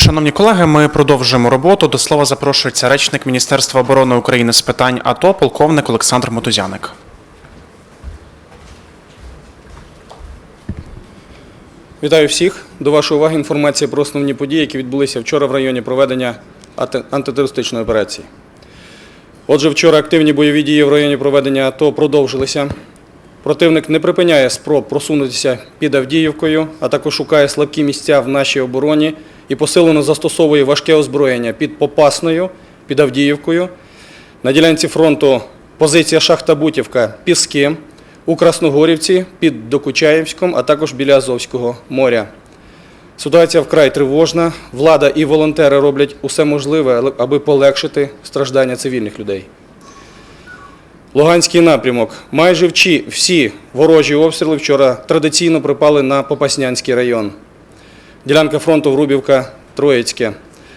Шановні колеги, ми продовжуємо роботу. До слова запрошується речник Міністерства оборони України з питань АТО, полковник Олександр Мотузяник. Вітаю всіх. До вашої уваги інформація про основні події, які відбулися вчора в районі проведення антитерористичної операції. Отже, вчора активні бойові дії в районі проведення АТО продовжилися. Противник не припиняє спроб просунутися під Авдіївкою, а також шукає слабкі місця в нашій обороні і посилено застосовує важке озброєння під Попасною, під Авдіївкою. На ділянці фронту позиція Шахта Бутівка, Піски, у Красногорівці, під Докучаєвськом, а також біля Азовського моря. Ситуація вкрай тривожна. Влада і волонтери роблять усе можливе, аби полегшити страждання цивільних людей. Луганський напрямок. Майже всі ворожі обстріли вчора традиційно припали на Попаснянський район. Ділянка фронту Врубівка, Троїцьке.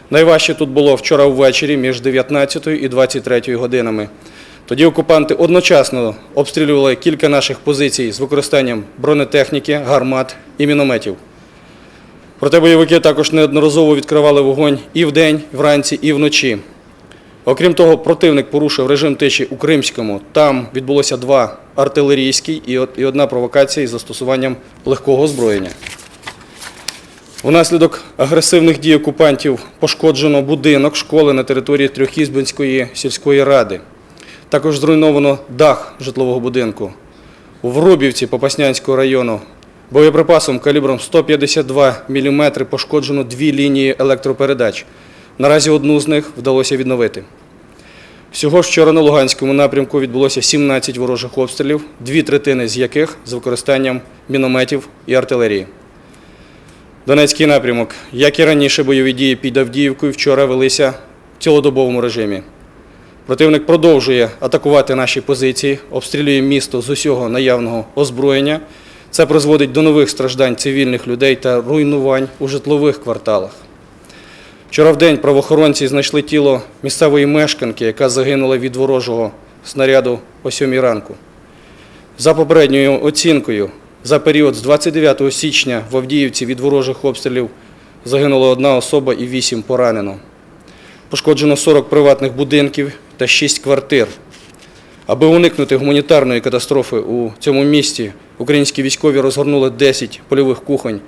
Найважче тут було вчора ввечері між 19 і 23 годинами. Тоді окупанти одночасно обстрілювали кілька наших позицій з використанням бронетехніки, гармат і мінометів. Проте бойовики також неодноразово відкривали вогонь і вдень, вранці, і вночі. Окрім того, противник порушив режим тиші у Кримському. Там відбулося два артилерійські і одна провокація із застосуванням легкого озброєння. Внаслідок агресивних дій окупантів пошкоджено будинок школи на території Трьохізбинської сільської ради. Також зруйновано дах житлового будинку. У Врубівці Попаснянського району боєприпасом калібром 152 мм пошкоджено дві лінії електропередач. Наразі одну з них вдалося відновити. Всього вчора на Луганському напрямку відбулося 17 ворожих обстрілів, дві третини з яких з використанням мінометів і артилерії. Донецький напрямок. Як і раніше, бойові дії під Авдіївкою вчора велися в цілодобовому режимі. Противник продовжує атакувати наші позиції, обстрілює місто з усього наявного озброєння. Це призводить до нових страждань цивільних людей та руйнувань у житлових кварталах. Вчора в день правоохоронці знайшли тіло місцевої мешканки, яка загинула від ворожого снаряду о 7 ранку. За попередньою оцінкою, за період з 29 січня в Авдіївці від ворожих обстрілів загинула одна особа і вісім поранено. Пошкоджено 40 приватних будинків та 6 квартир. Аби уникнути гуманітарної катастрофи у цьому місті, українські військові розгорнули 10 польових кухонь,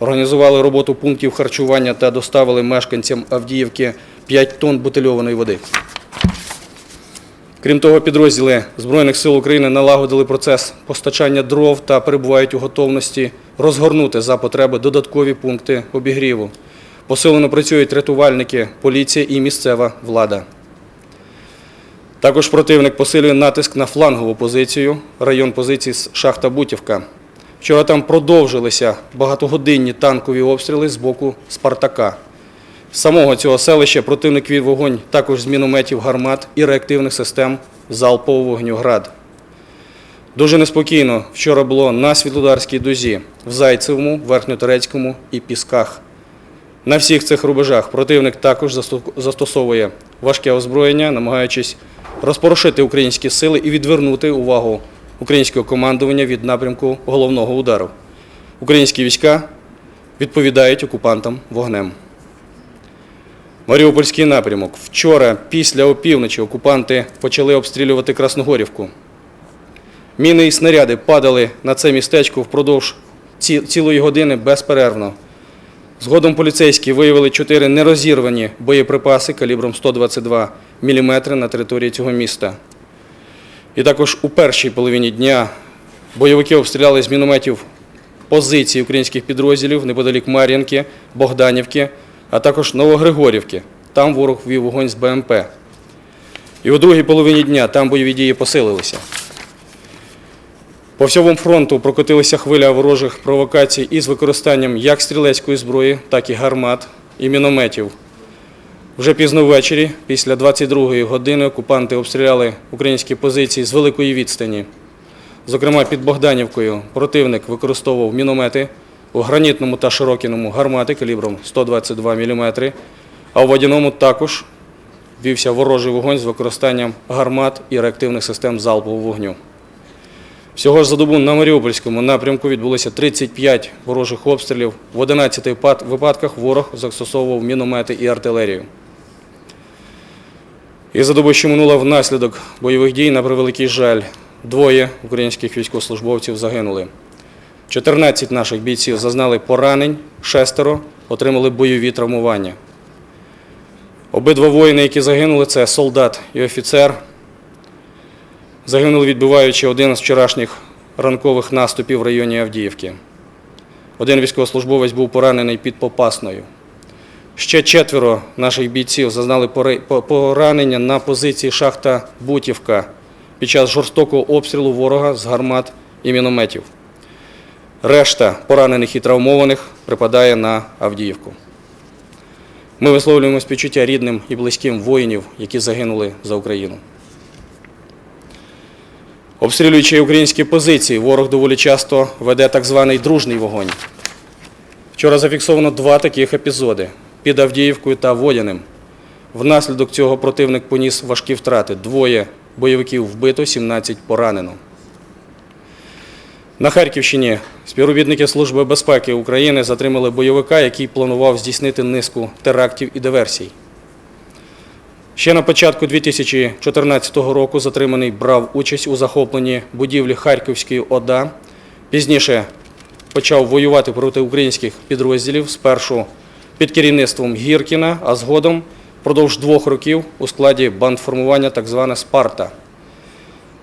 організували роботу пунктів харчування та доставили мешканцям Авдіївки 5 тонн бутильованої води. Крім того, підрозділи Збройних сил України налагодили процес постачання дров та перебувають у готовності розгорнути за потреби додаткові пункти обігріву. Посилено працюють рятувальники, поліція і місцева влада. Також противник посилює натиск на флангову позицію, район позиції з шахта Бутівка. Вчора там продовжилися багатогодинні танкові обстріли з боку Спартака. Самого цього селища противник вів вогонь також з мінометів гармат і реактивних систем залпового вогню «Град». Дуже неспокійно вчора було на Світлодарській дозі, в Зайцевому, Верхньоторецькому і Пісках. На всіх цих рубежах противник також застосовує важке озброєння, намагаючись розпорошити українські сили і відвернути увагу українського командування від напрямку головного удару. Українські війська відповідають окупантам вогнем. Маріупольський напрямок. Вчора, після опівночі, окупанти почали обстрілювати Красногорівку. Міни і снаряди падали на це містечко впродовж цілої години безперервно. Згодом поліцейські виявили чотири нерозірвані боєприпаси калібром 122 мм на території цього міста. І також у першій половині дня бойовики обстріляли з мінометів позиції українських підрозділів неподалік Мар'їнки, Богданівки, а також Новогригорівки. Там ворог вів вогонь з БМП. І у другій половині дня там бойові дії посилилися. По всьому фронту прокотилася хвиля ворожих провокацій із використанням як стрілецької зброї, так і гармат і мінометів. Вже пізно ввечері, після 22-ї години, окупанти обстріляли українські позиції з великої відстані. Зокрема, під Богданівкою противник використовував міномети у гранітному та широкіному гармати калібром 122 мм, а у водяному також вівся ворожий вогонь з використанням гармат і реактивних систем залпового вогню. Всього ж за добу на Маріупольському напрямку відбулося 35 ворожих обстрілів. В 11 випадках ворог застосовував міномети і артилерію. І за добу, що минула внаслідок бойових дій, на превеликий жаль, двоє українських військовослужбовців загинули. 14 наших бійців зазнали поранень, шестеро отримали бойові травмування. Обидва воїни, які загинули, це солдат і офіцер. Загинули, відбиваючи один з вчорашніх ранкових наступів в районі Авдіївки. Один військовослужбовець був поранений під Попасною. Ще четверо наших бійців зазнали поранення на позиції шахта Бутівка під час жорстокого обстрілу ворога з гармат і мінометів. Решта поранених і травмованих припадає на Авдіївку. Ми висловлюємо співчуття рідним і близьким воїнів, які загинули за Україну. Обстрілюючи українські позиції, ворог доволі часто веде так званий дружний вогонь. Вчора зафіксовано два таких епізоди під Авдіївкою та Водяним. Внаслідок цього противник поніс важкі втрати. Двоє бойовиків вбито, 17 поранено. На Харківщині співробітники Служби безпеки України затримали бойовика, який планував здійснити низку терактів і диверсій. Ще на початку 2014 року затриманий брав участь у захопленні будівлі Харківської ОДА. Пізніше почав воювати проти українських підрозділів спершу під керівництвом Гіркіна, а згодом впродовж двох років у складі бандформування так зване Спарта.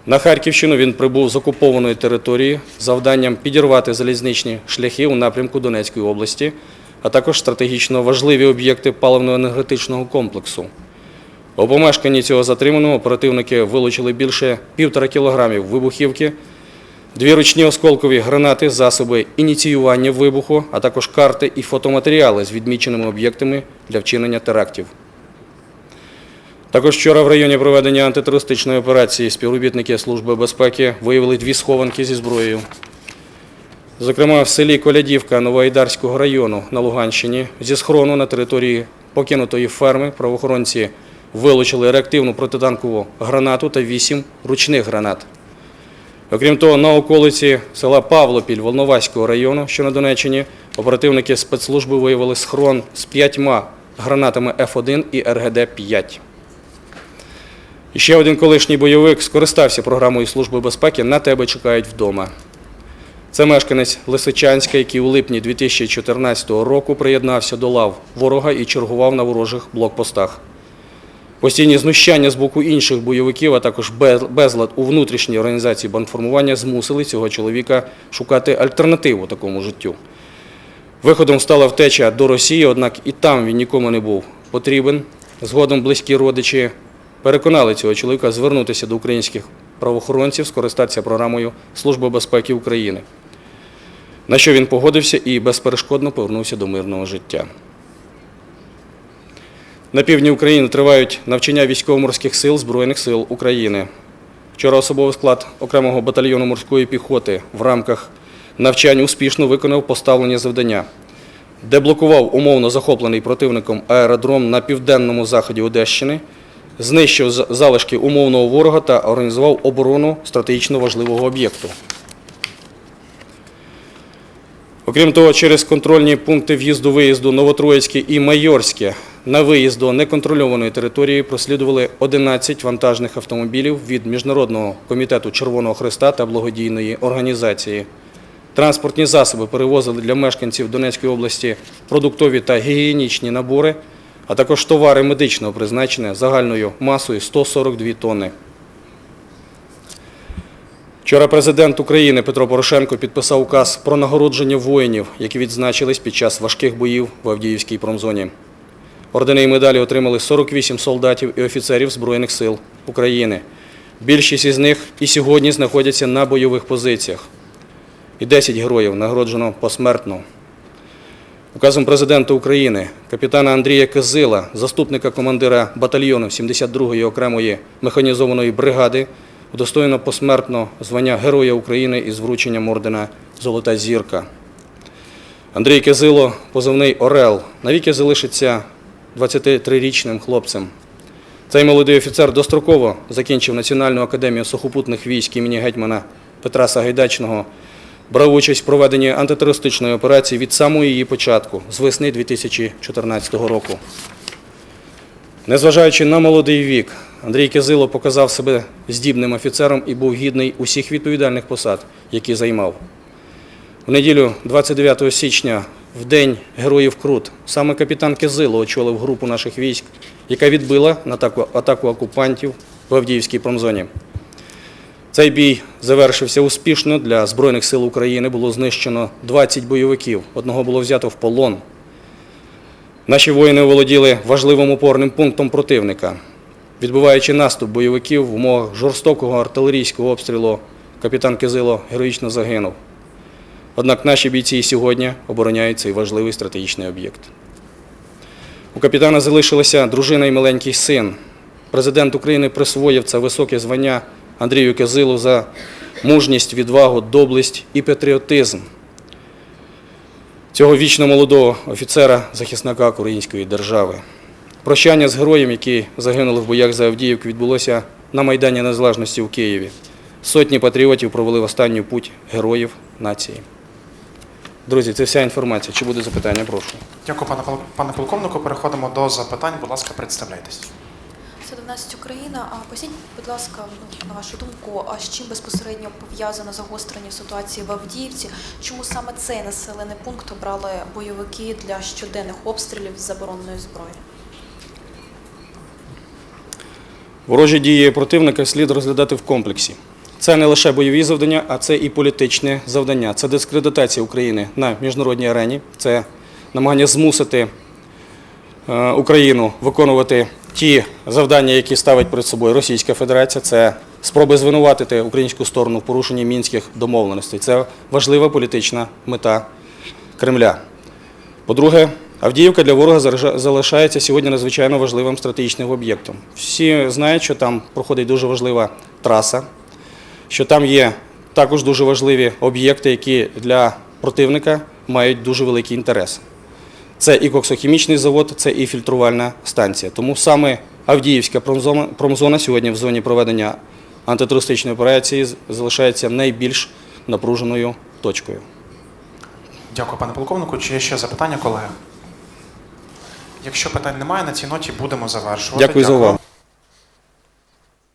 На Харківщину він прибув з окупованої території завданням підірвати залізничні шляхи у напрямку Донецької області, а також стратегічно важливі об'єкти паливно-енергетичного комплексу. У помешканні цього затриманого оперативники вилучили більше півтора кілограмів вибухівки, дві ручні осколкові гранати, засоби ініціювання вибуху, а також карти і фотоматеріали з відміченими об'єктами для вчинення терактів. Також вчора в районі проведення антитерористичної операції співробітники Служби безпеки виявили дві схованки зі зброєю. Зокрема, в селі Колядівка Новоайдарського району на Луганщині зі схорону на території покинутої ферми правоохоронці вилучили реактивну протитанкову гранату та вісім ручних гранат. Окрім того, на околиці села Павлопіль Волноваського району, що на Донеччині, оперативники спецслужби виявили схрон з п'ятьма гранатами F1 і РГД-5. Ще один колишній бойовик скористався програмою Служби безпеки «На тебе чекають вдома». Це мешканець Лисичанська, який у липні 2014 року приєднався до лав ворога і чергував на ворожих блокпостах. Постійні знущання з боку інших бойовиків, а також безлад у внутрішній організації бандформування змусили цього чоловіка шукати альтернативу такому життю. Виходом стала втеча до Росії, однак і там він нікому не був потрібен. Згодом близькі родичі переконали цього чоловіка звернутися до українських правоохоронців, скористатися програмою Служби безпеки України. На що він погодився і безперешкодно повернувся до мирного життя. На півдні України тривають навчання військово-морських сил Збройних сил України. Вчора особовий склад окремого батальйону морської піхоти в рамках навчань успішно виконав поставлені завдання. Деблокував умовно захоплений противником аеродром на південному заході Одещини, знищив залишки умовного ворога та організував оборону стратегічно важливого об'єкту. Окрім того, через контрольні пункти в'їзду-виїзду Новотроїцьке і Майорське на виїзд до неконтрольованої території прослідували 11 вантажних автомобілів від Міжнародного комітету Червоного Христа та благодійної організації. Транспортні засоби перевозили для мешканців Донецької області продуктові та гігієнічні набори, а також товари медичного призначення загальною масою 142 тонни. Вчора президент України Петро Порошенко підписав указ про нагородження воїнів, які відзначились під час важких боїв в Авдіївській промзоні. Ордени і медалі отримали 48 солдатів і офіцерів Збройних сил України. Більшість із них і сьогодні знаходяться на бойових позиціях. І 10 героїв нагороджено посмертно. Указом президента України, капітана Андрія Кизила, заступника командира батальйону 72-ї окремої механізованої бригади, удостоєно посмертно звання Героя України із врученням ордена Золота зірка. Андрій Кизило, позивний Орел, навіки залишиться 23-річним хлопцем. Цей молодий офіцер достроково закінчив Національну академію сухопутних військ імені гетьмана Петра Сагайдачного брав участь в проведенні антитерористичної операції від самої її початку, з весни 2014 року. Незважаючи на молодий вік, Андрій Кизило показав себе здібним офіцером і був гідний усіх відповідальних посад, які займав. В неділю 29 січня, в день Героїв Крут, саме капітан Кизило очолив групу наших військ, яка відбила атаку окупантів в Авдіївській промзоні. Цей бій завершився успішно. Для Збройних сил України було знищено 20 бойовиків, одного було взято в полон. Наші воїни оволоділи важливим опорним пунктом противника. Відбиваючи наступ бойовиків в умовах жорстокого артилерійського обстрілу, капітан Кизило героїчно загинув. Однак наші бійці сьогодні обороняють цей важливий стратегічний об'єкт. У капітана залишилася дружина і маленький син. Президент України присвоїв це високе звання Андрію Кизилу за мужність, відвагу, доблесть і патріотизм цього вічно молодого офіцера, захисника української держави. Прощання з героєм, які загинули в боях за Авдіївку, відбулося на Майдані Незалежності в Києві. Сотні патріотів провели в останню путь героїв нації. Друзі, це вся інформація. Чи буде запитання? Прошу. Дякую, пане полковнику. Переходимо до запитань. Будь ласка, представляйтесь. 112 Україна. А поясніть, будь ласка, ну, на вашу думку, а з чим безпосередньо пов'язано загострення ситуації в Авдіївці? Чому саме цей населений пункт обрали бойовики для щоденних обстрілів з забороненої зброї? Ворожі дії противника слід розглядати в комплексі. Це не лише бойові завдання, а це і політичне завдання. Це дискредитація України на міжнародній арені, це намагання змусити Україну виконувати ті завдання, які ставить перед собою Російська Федерація. Це спроби звинуватити українську сторону в порушенні мінських домовленостей. Це важлива політична мета Кремля. По-друге, Авдіївка для ворога залишається сьогодні надзвичайно важливим стратегічним об'єктом. Всі знають, що там проходить дуже важлива траса, що там є також дуже важливі об'єкти, які для противника мають дуже великий інтерес. Це і коксохімічний завод, це і фільтрувальна станція. Тому саме Авдіївська промзона, сьогодні в зоні проведення антитерористичної операції залишається найбільш напруженою точкою. Дякую, пане полковнику. Чи є ще запитання, колеги? Якщо питань немає, на цій ноті будемо завершувати. Дякую за увагу.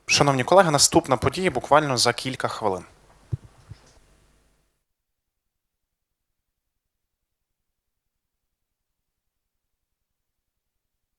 Шановні колеги, наступна подія буквально за кілька хвилин.